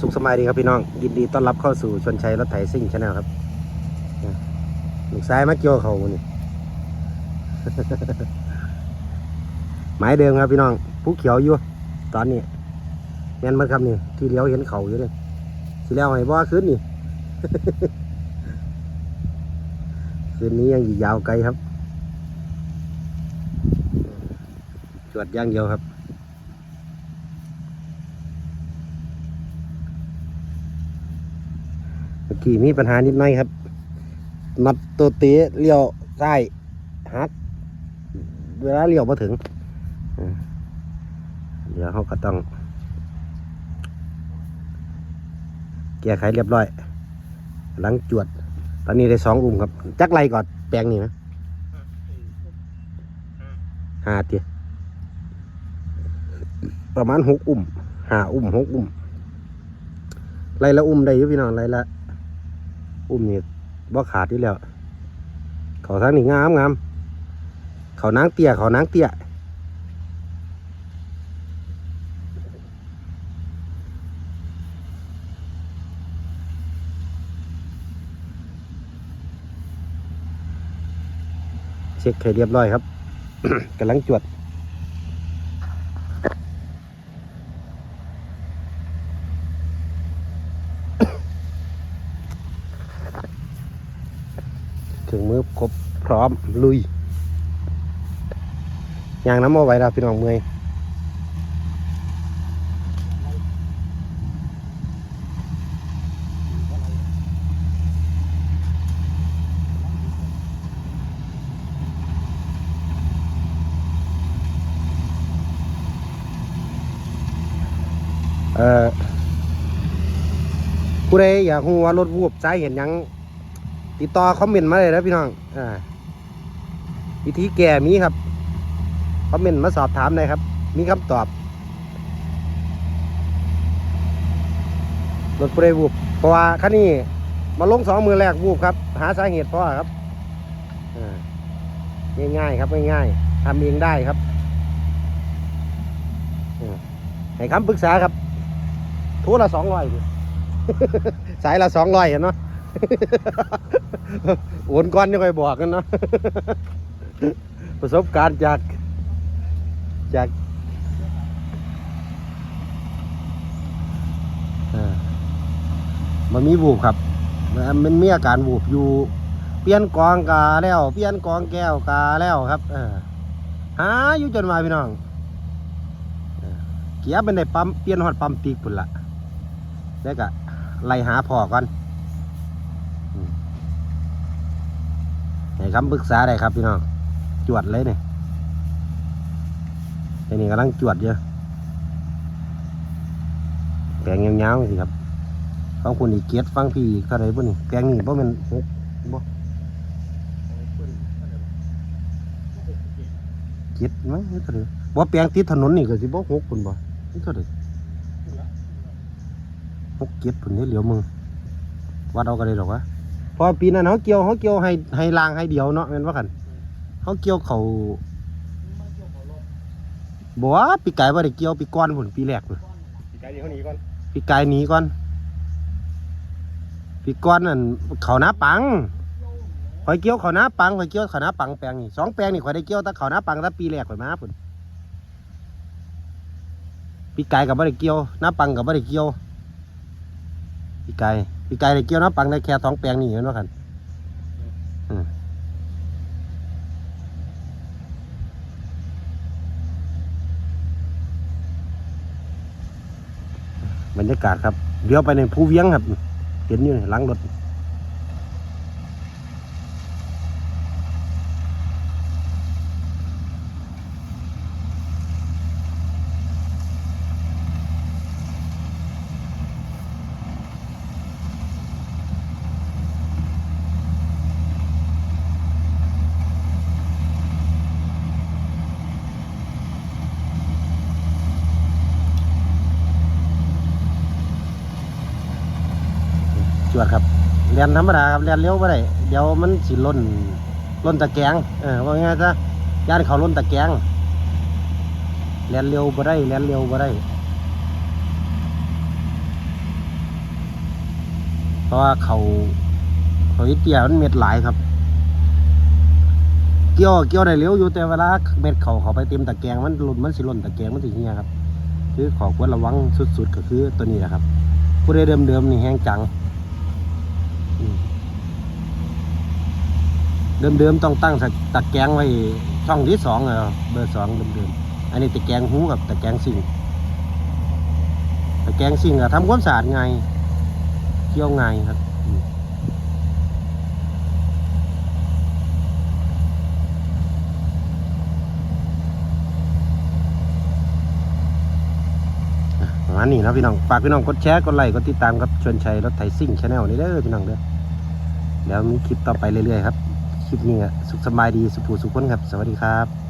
สุขสบายดีครับพี่น้อง ยินดีต้อนรับเข้าสู่ชวนชัยรถไถซิ่งชาแนลครับอะลูกซ้ายมาเกี่ยวเขานี่หมายเดิมครับพี่น้องผู้เขียวอยู่ตอนนี้แม่นมันครับนี่ ที่เลี้ยวเห็นเขาอยู่เลยสิแล้วไห้บ่ขึ้นนี่คืนนี้ยังยาวไกลครับ จวดย่างเดียวครับ เมื่อ กี้มีปัญหานิดหน่อยครับน็อตตัวเตะเลี้ยวซ้ฮักเวลาเลี้ยวมาถึงเดี๋ยวเขาก็ต้องแก้ไขเรียบร้อย หลังจวด ตอนนี้ได้สองอุ้มครับ จักไรก่อนแปลงนี่นะห้าเตียประมาณหกอุ้มห้าอุ้มหกอุ้มไรละอุ้มได้ยู่พี่น้องไรละ อุ้มนี่บ่ขาดที่แล้ว เขาทั้งนี่งามงามเขานางเตี้ยเขานางเตี้ยเช็คให้เรียบร้อยครับกำลังจวด ถึงมือครบพร้อมลุยยางน้ำเอาไว้แล้วพี่น้องเมอยเอ่อผู้ใดอยากรู้ว่ารถวูบสาเหตุหยัง ติดต่อคอมเมนต์มาเลยนะพี่น้องอ่าวิธีแก้มีครับคอมเมนต์มาสอบถามได้ครับ มีคำตอบรถผู้ใดวูบเพราะว่าคันนี้มาลงสองมือแรกวูบครับ หาสาเหตุเพราะว่าครับอ่าง่ายๆครับง่ายๆทำเองได้ครับอืมให้คำปรึกษาครับทุละสองร้อยสายละสองร้อยเห็นาะ โอนก้อนยังค่อยบอกกันเนาะประสบการณ์จากจากมันมีวูบครับ มันมันมีอาการวูบอยู่ เปลี่ยนกองกาแล้ว เปลี่ยนกองแก้วกาแล้วครับหาอยู่จนมาพี่น้อง เกียร์เป็นได้ปั๊มเปลี่ยนหอดปั๊มปีกุ่นละแล้วก็ไล่หาพ่อก่อน ให้คำปรึกษาได้ครับพี่น้อง จวดเลยเนี่ยไอ้นี่กำลังจวดเยอะแปลงยาวๆสิครับฟังคุณอีกเกียรฟังพี่อีกเท่าไหรบ่นี่แปลงนี่บ่แมันหกบ่เกียรติมั้งเท่าไรบ่แปลงติดถนนนี่ก็สิบ่หกคุณบ่นี่เท่าไหรหกเกียรติพุ่นนี่เหลียวมึงวัดเอาก็ได้หรอวะ อปีนั้นเขาเกี่ยวเขาเกี่ยวให้ให้ลางให้เดียวเนาะแม่นว่ากันเขาเกี่ยวเขาบอกว่าปีไก่ว่าได้เกี่ยวปีก้อนผลปีแรกเลยปีกายเดี๋ยวเขาหนีก่อนปีไก่หนีก่อนปีก้อนนั่นเขาหน้าปังข่อยเกี่ยวเขาหน้าปังข่อยเกี่ยวเขาหน้าปังแปลงนี่สองแปลงนี่ข่อยได้เกี่ยวแต่เขาหน้าปังแต่ปีแรกข่อยมาผลปีไก่กับบ่ได้เกี่ยวหน้าปังกับบ่ได้เกี่ยวปีไก่ ปีไก่ได้เกี่ยวน้ำปังได้แค่สองแปลงนี่เนาะคันบรรยากาศครับเดี๋ยวไปในภูเวียงครับ เห็นอยู่นี่หลังรถ จวดครับเรียนธรรมดาครับเรียนเร็วไปได้เดี๋ยวมันสิล่นล่นตะแกงเออว่าไงซะย่านเขาล่นตะแกงเรียนเร็วบ่ได้เรียนเร็วบ่ได้เพราะว่าเขาเขาอีเตียมันเม็ดหลายครับ เกี่ยวเกี่ยวได้เร็วอยู่แต่เวลาเม็ดเขาเขาไปเต็มตะแกงมันหล่นมันสิล่นตะแกงมันสิเฮียครับ คือขอควรระวังสุดๆก็คือตัวนี้แหละครับ ผู้ใดเดิมๆนี่แห้งจังอืม เดิมๆต้องตั้งตะแกรงไว้ช่องที่สองเลยเบอร์สองเดิมๆอันนี้ตะแกรงหูกับตะแกรงสิ่งตะแกรงสิ่งอะทำความสะอาดไงเกี่ยวไงครับอืมานี้นะพี่น้อง ฝากพี่น้องกดแชร์ กดไลค์ กดติดตามครับชวนชัยรถไถซิ่งชาแนลนี่เด้อพี่น้องเด้อ เดี๋ยวมีคลิปต่อไปเรื่อยๆครับ คลิปนี้สุขสบายดีสุขผู้สุขคนครับ สวัสดีครับ